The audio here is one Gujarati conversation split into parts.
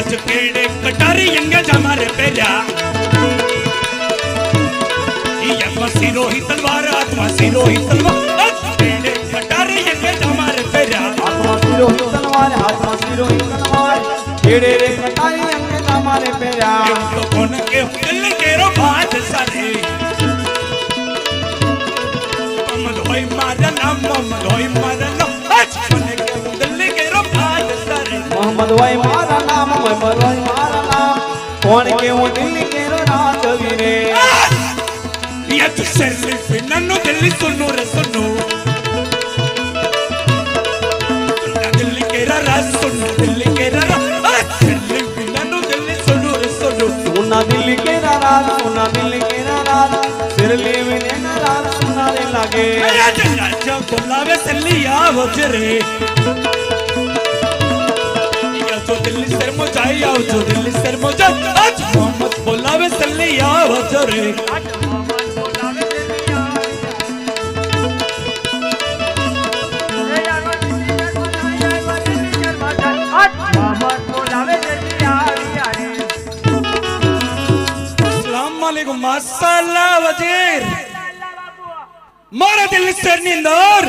ਚ ਕਿਹੜੇ ਕਟਾਰੀ ਅੰਗੇ ਜਮਰ ਪਹਿਲਿਆ ਇਹ ਮਸੀ ਰੋਹੀ ਤਲਵਾਰ ਆਤਮਾ ਸੀ ਰੋਹੀ ਤਲਵਾਰ ਕਿਹੜੇ ਕਟਾਰੀ ਅੰਗੇ ਜਮਰ ਪਹਿਲਿਆ ਆਤਮਾ ਸੀ ਰੋਹੀ ਤਲਵਾਰ ਆਤਮਾ ਸੀ ਰੋਹੀ ਤਲਵਾਰ ਕਿਹੜੇ ਰੇ ਕਟਾਰੀ ਅੰਗੇ ਜਮਰ ਪਹਿਲਿਆ ਇਹ ਕੋਨ ਕੇ ਦਿਲ ਤੇਰਾ ਬਾਤ ਸਾਰੇ ਮਮਦ ਹੋਈ ਮਾਰਨਾ ਮਮਦ ਹੋਈ ਮਾਰਨਾ ਅੱਜ ਕੋਨ ਕੇ ਦਿਲ ਤੇਰਾ ਬਾਤ ਸਾਰੇ ਮਮਦ ਹੋਈ ભગવાન મારા નામ કોણ કેવું દિલ્હી કેરો રાજ વીરે યત શરીફ નન્નો દિલ્હી સુનો રે સુનો દિલ્હી કેરા રાજ સુનો દિલ્હી કેરા અરે શરીફ નન્નો દિલ્હી સુનો રે સુનો સુના દિલ્હી કેરા રાજ સુના દિલ્હી કેરા રાજ શરીફ વિને રાજ સુના રે લાગે રાજા રાજા બોલાવે સલ્લી આ વજરે દિલ્હી શહેરમાં જઈ આવજો, દિલ્હી શહેરમાં જ. આજ મોહમ્મદ બોલાવે સલ્લી આવજો રે. મસાલા વજીર મારા દિલ્હી શહેરની અંદર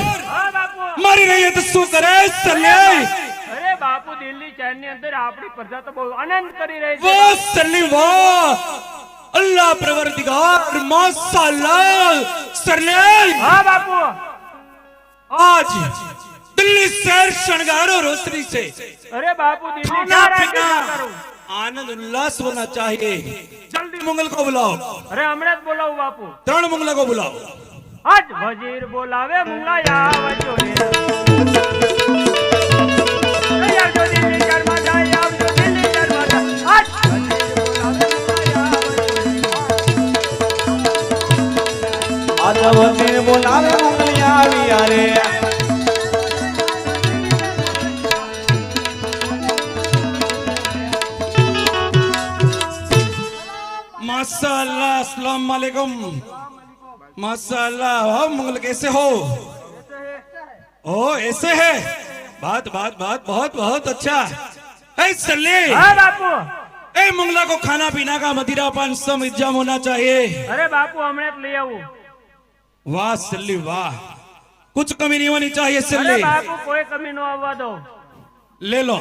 મારી રહી તો શું કરે સલ્લાહ બાપુ દિલ્હી શહેરની અંદર આપણી પ્રજા તો બહુ આનંદ કરી રહી છે. અલ્લાહ પરવરદિગાર બાપુ. આજ દિલ્હી શહેર શણગારો રોશની છે. અરે બાપુ દિલ્હી આનંદ ઉલ્લાસ હોના ચાહીએ જલ્દી મંગલ કો બુલાઓ અરે હમણાં જ બોલાવો બાપુ. ત્રણ મંગલા કો બુલાઓ આજ વજીર બોલાવે મંગલા આવજો माशाल्लाह माशाल्लाह मंगल कैसे हो? ओ ऐसे है? बात बात बात बहुत बहुत अच्छा ए हाँ, बापू। ए मुंगला को खाना पीना का मदिरा पान सब इज्जाम होना चाहिए। अरे बापू हमने तो ले वाह सल्ली वाह। कुछ कमी नहीं होनी चाहिए सल्ली। बापू कोई कमी ना आवा दो। ले लो।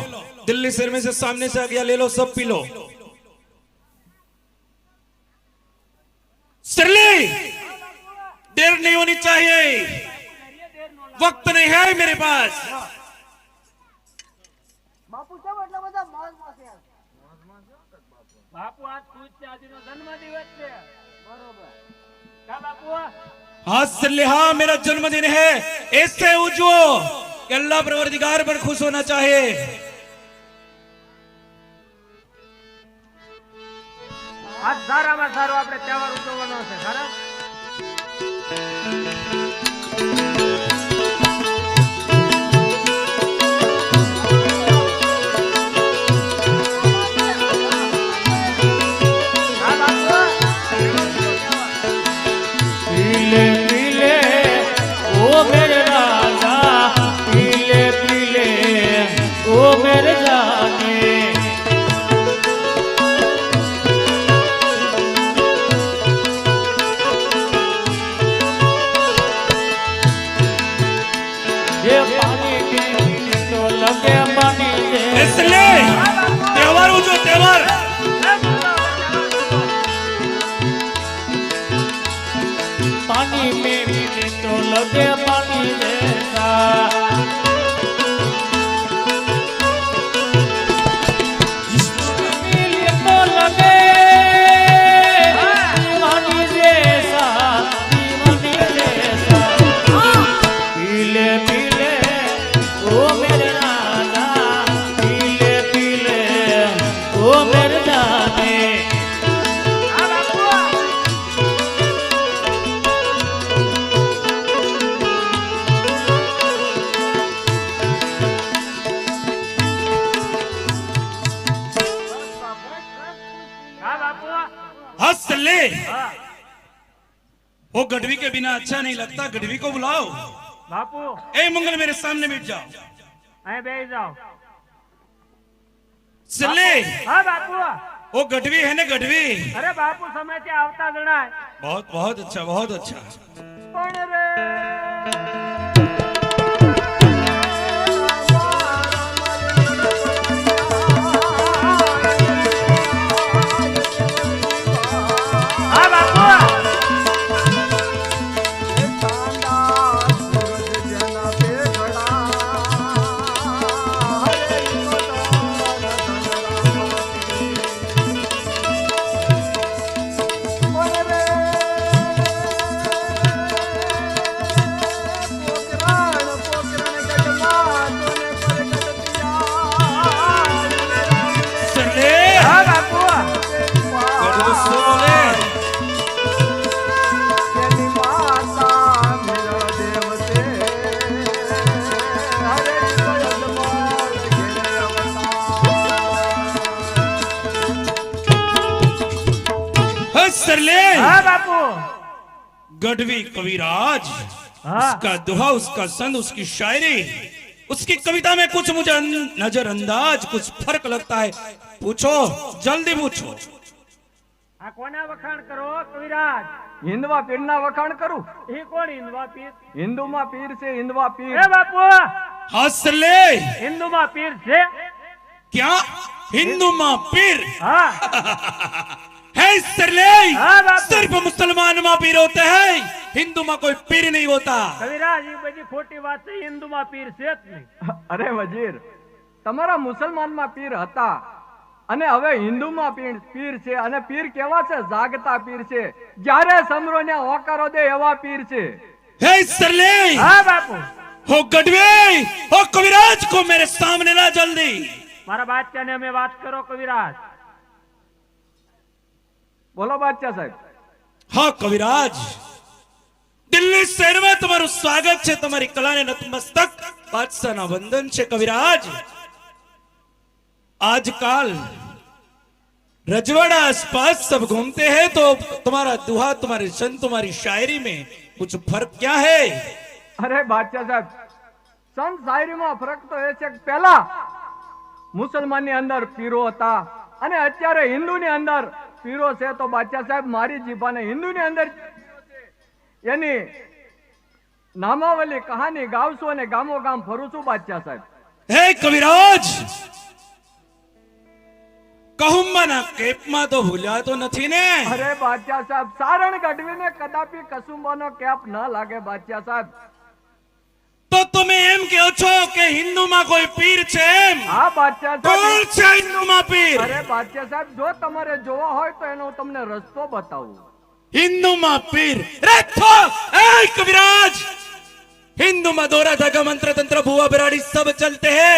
दिल्ली शहर में से सामने से आ गया ले लो सब पी लो। सिल्ली देर नहीं होनी चाहिए। वक्त नहीं है मेरे पास। હું કેમ એટલા બધા મોજમાં છે. મેરા જન્મદિન હે. એસે ઉજવો કે અલ્લાહ પરવરદિગાર પર ખુશ હોના ચાહે. આજ સારામાં સારો આપણે તહેવાર ઉજવવાનો છે हंस ले वो गढ़वी के बिना अच्छा नहीं लगता गढ़वी को बुलाओ बापू ए मंगल मेरे सामने बैठ जाओ बैठ जाओ सले हाँ बापू वो गढ़वी है ना गढ़वी अरे बापू समय से आवता जड़ा बहुत बहुत अच्छा बहुत अच्छा हाँ, सिल्ले હા बापू गढ़वी कविराज हाँ उसका दुहा उसका संग उसकी शायरी उसकी कविता में कुछ मुझे अन- नजरअंदाज कुछ फर्क लगता है पूछो जल्दी पूछो આ કોના વખાણ કરો કવિરાજ હિન્દવા પીરના વખાણ કરું એ કોણ હિન્દવા પીર હિન્દુમાં પીર છે હિન્દવા પીર એ બાપુ हौसले હિન્દુમાં પીર છે क्या हिंदू माँ पीर હા है सरले हाँ, बापू। सिर्फ मुसलमान माँ पीर होते हैं हिंदू माँ कोई पीर नहीं होता કવિરાજ એ બધી ખોટી વાત છે હિન્દુમાં પીર છે જ નહીં અરે વજીર તમારા મુસલમાનમાં પીર હતા અને હવે હિન્દુમાં પીર પીર છે અને પીર કેવા છે જાગતા પીર છે જ્યારે સમરો ને હોકારો દે એવા પીર છે है सरले હા બાપુ हो गढ़वे हो कविराज को मेरे सामने ला जल्दी મારા બાદશાહને અમે વાત કરો કવિરાજ બોલો બાદશાહ સાહેબ હા કવિરાજ દિલ્હી શહેરમાં તમારું સ્વાગત છે તમારી કલાને નતમસ્તક બાદશાહના વંદન છે કવિરાજ आजकल रजवाड़ा आसपास सब घूमते हैं तो तुम्हारा दुहा तुम्हारे संत तुम्हारी शायरी में कुछ फर्क क्या है અરે બાદશાહ સાહેબ સંત શાયરીમાં ફરક તો એ છે કે પહેલા મુસલમાનની અંદર પીરો હતા અને અત્યારે હિન્દુની અંદર પીરો છે તો બાદશાહ સાહેબ મારી જીભાને હિન્દુની અંદર એની નામાવલી કહાની ગાવશું અને ગામો ગામ ફરું છું બાદશાહ સાહેબ. હે કવિરાજ! કહુંબાના કેપમાં તો ભૂલ્યા તો નથી ને. અરે બાદશાહ સાહેબ સારણ ગઢવીને કદાપી કસુંબાનો કેપ ન લાગે બાદશાહ સાહેબ. તો તમે એમ કહો છો કે હિન્દુમાં કોઈ પીર છે એમ? હા બાદશાહ કોણ સાહેબ છે હિન્દુમાં પીર? પાટિયા સાહેબ જો તમારે જોવો હોય તો એનો તમને રસ્તો બતાવું. હિન્દુમાં પીર રેથો એ કવિરાજ હિન્દુમાં દોરા ધાગા મંત્ર તંત્ર ભુવા બરાડી સબ ચલતે હે.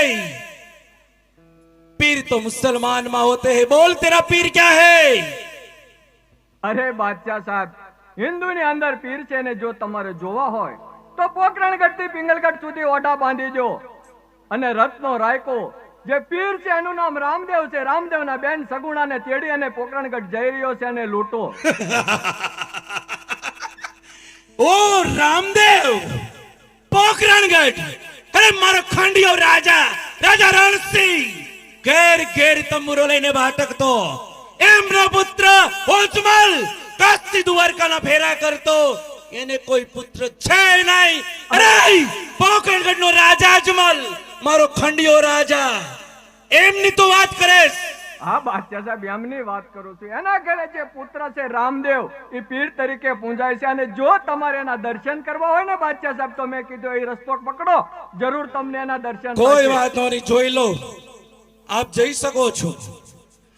પીર તો મુસલમાનમાં હોતે હે બોલ તેરા પીર ક્યા હે? અરે બાદશાહ સાહેબ હિન્દુ ની અંદર પીર છે ને જો તમારે જોવા હોય તો પોકરણગઢથી પિંગલગઢ સુધી ઓઢા બાંધી જો અને રત્નો રાયકો જે પીર છે, એનું નામ રામદેવ છે. રામદેવના બેન સગુણાને તેડી અને પોકરણગઢ જઈ રહ્યો છે અને લૂંટો. ઓ રામદેવ, પોકરણગઢ, અરે મારો ખાંડિયો રાજા રાજા રણસિંહ, ઘેર ઘેર તંબુરો લઈને ભાટકતો એમનો પુત્ર ઉજમલ કાસ્તી દ્વારકાના ફેરા કરતો. એને કોઈ પુત્ર છે નહીં. અરે પોકરણગઢ નો રાજા અજમલ. મારો ખંડિયો રાજા એમની તો વાત કરેશ હા બાદશાહ સાહેબ એમની વાત કરું છું એના ઘરે જે પુત્ર છે રામદેવ એ પીર તરીકે પૂંજાય છે અને જો તમારે એના દર્શન કરવા હોય ને બાદશાહ સાહેબ તો મેં કીધું એ રસ્તો પકડો જરૂર તમને એના દર્શન કોઈ થશે. વાત નહીં જોઈ લો आप जई सको છો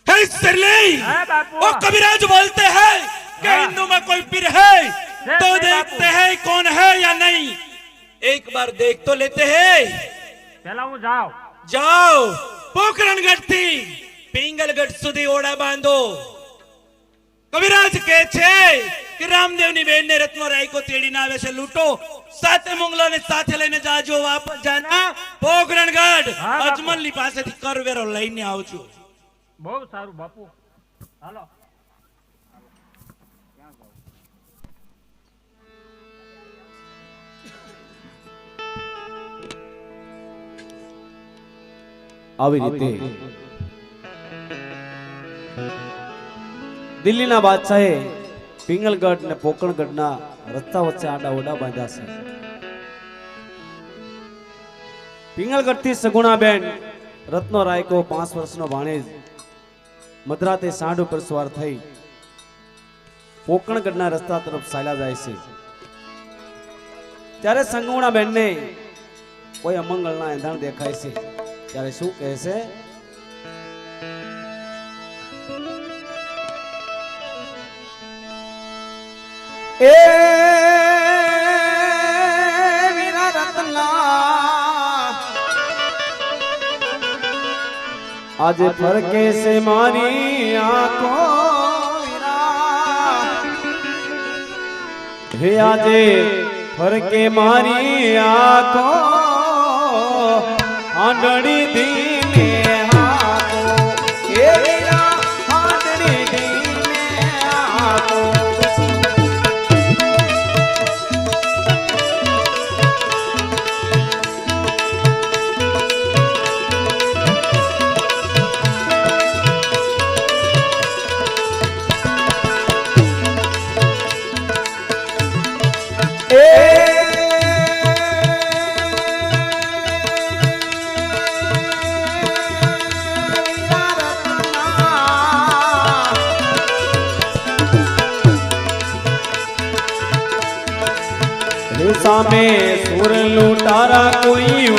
हे सरली हाँ, बापू। वो कबीराज बोलते हैं कि हाँ। हिंदू में कोई पीर है है, तो है, देखते बापू। हैं कौन है या नहीं एक बार देख तो लेते हैं પેલા હું જાઉં. जाओ પોકરણગઢથી પિંગલગઢ સુધી ઓડા બાંધો. કવિરાજ કહે છે કે રામદેવની બેન ને રત્નો રાયકો તેડીને આવે છે લૂંટો. સાથે મુગલોને સાથે લઈને જાજો વાપસ જાના. બાપુ. અજમલની પાસેથી કરવેરો લઈને આવજો. બહુ સારું બાપુ. હાલો. આવી રીતે. દિલ્હીના બાદશાહે પિંગલગઢ ને પોકણગઢના રસ્તા વચ્ચે આડા ઓડા બાંધ્યા છે. પિંગલગઢથી સગુણાબેન રત્નો રાયકો પાંચ વર્ષનો ભાણેજ મધરાતે સાંઢ ઉપર સવાર થઈ પોકણગઢના રસ્તા તરફ ચાલ્યા જાય છે. ત્યારે સંગુણાબેનને કોઈ અમંગળના એંધાણ દેખાય છે. ત્યારે શું કહે છે એ વીરા રત્ના આજે ફરકે છે મારી આંખો વીરા હે આજે ફરકે મારી આંખો આંધળી દીને હે સામે સુર લૂંટારા કોઈ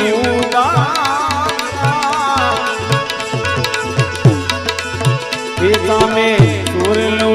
સામે સુર લૂંટારા